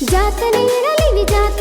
జాత నీరలివి జాత